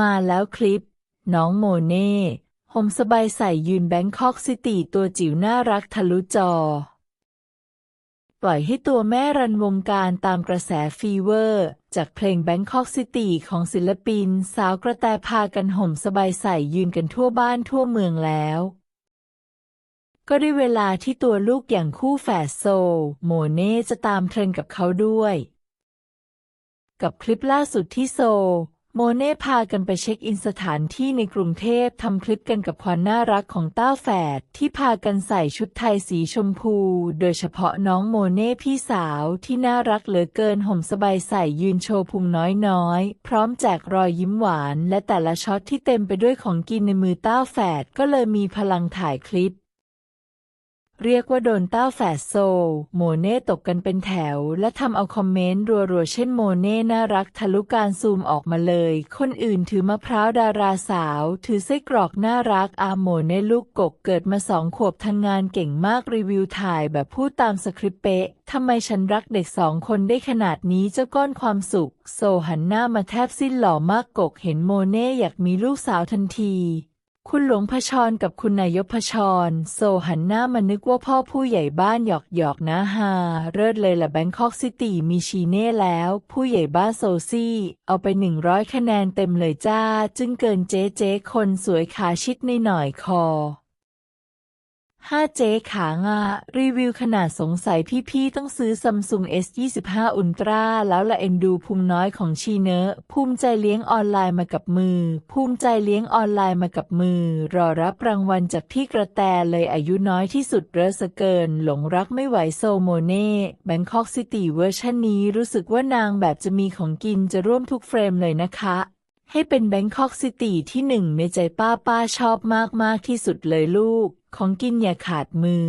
มาแล้วคลิป น้องโมเน่ห่มสบายใส่ยืนแบงคอกซิตี้ตัวจิ๋วน่ารักทะลุจอ ปล่อยให้ตัวแม่รันวงการตามกระแสฟีเวอร์ จากเพลง Bangkok City ของศิลปิน สาวกระแตพากันห่มสบายใส่ยืนกันทั่วบ้านทั่วเมืองแล้วก็ได้เวลาที่ตัวลูกอย่างคู่แฝดโซ โมเน่จะตามเทรนกับเขาด้วย กับคลิปล่าสุดที่โซ โมเน่พากันไปเช็คอินสถานที่ในกรุงเทพทำคลิปกันกับความน่ารักของต้าแฝดที่พากันใส่ชุดไทยสีชมพู โดยเฉพาะน้องโมเน่พี่สาวที่น่ารักเหลือเกินห่มสบายใส่ยืนโชว์พุงน้อยๆ พร้อมแจกรอยยิ้มหวาน และแต่ละช็อตที่เต็มไปด้วยของกินในมือต้าแฝดก็เลยมีพลังถ่ายคลิป เรียกว่าโดนต้าแฝดโซ โมเน่ตกกันเป็นแถว และทำเอาคอมเมนต์รัวๆ เช่นโมเน่น่ารักทะลุการซูมออกมาเลย คนอื่นถือมะพร้าวดาราสาว ถือไส้กรอกน่ารักอาโมเน่ลูกกกเกิดมาสองขวบทำงานเก่งมากรีวิวถ่ายแบบพูดตามสคริปต์เป๊ะทำไมฉันรักเด็กสองคนได้ขนาดนี้เจ้าก้อนความสุข โซหันหน้ามาแทบสิ้นหล่อมากกกเห็นโมเน่อยากมีลูกสาวทันที คุณหลวงพชรกับคุณนายพชรโซหันหน้ามานึกว่าพ่อผู้ใหญ่บ้านหยอกหยอกนะฮาเลิศเลยละแบงคอกซิตี้มีชีเน่แล้ว ผู้ใหญ่บ้านโซซี่ เอาไปหนึ่งร้อยคะแนนเต็มเลยจ้า จึงเกินเจ๊เจ๊คนสวยขาชิดในหน่อยคอ 5 เจ๊ขางารีวิวขนาดสงสัยพี่ๆต้องซื้อซัมซุง S25 Ultra แล้วละเอ็นดูพุงน้อยของชีเนอะภูมิใจเลี้ยงออนไลน์มากับมือ ภูมิใจเลี้ยงออนไลน์มากับมือ รอรับรางวัลจากพี่กระแตเลยอายุน้อยที่สุดเรอสเกิน หลงรักไม่ไหวโซโมเน่แบงคอกซิตี้เวอร์ชันนี้รู้สึกว่านางแบบจะมีของกินจะร่วมทุกเฟรมเลยนะคะ ให้เป็นแบงคอกซิตี้ที่หนึ่งในใจป้าป้าชอบมาก ๆ ที่สุดเลยลูก ของกินอย่าขาดมือ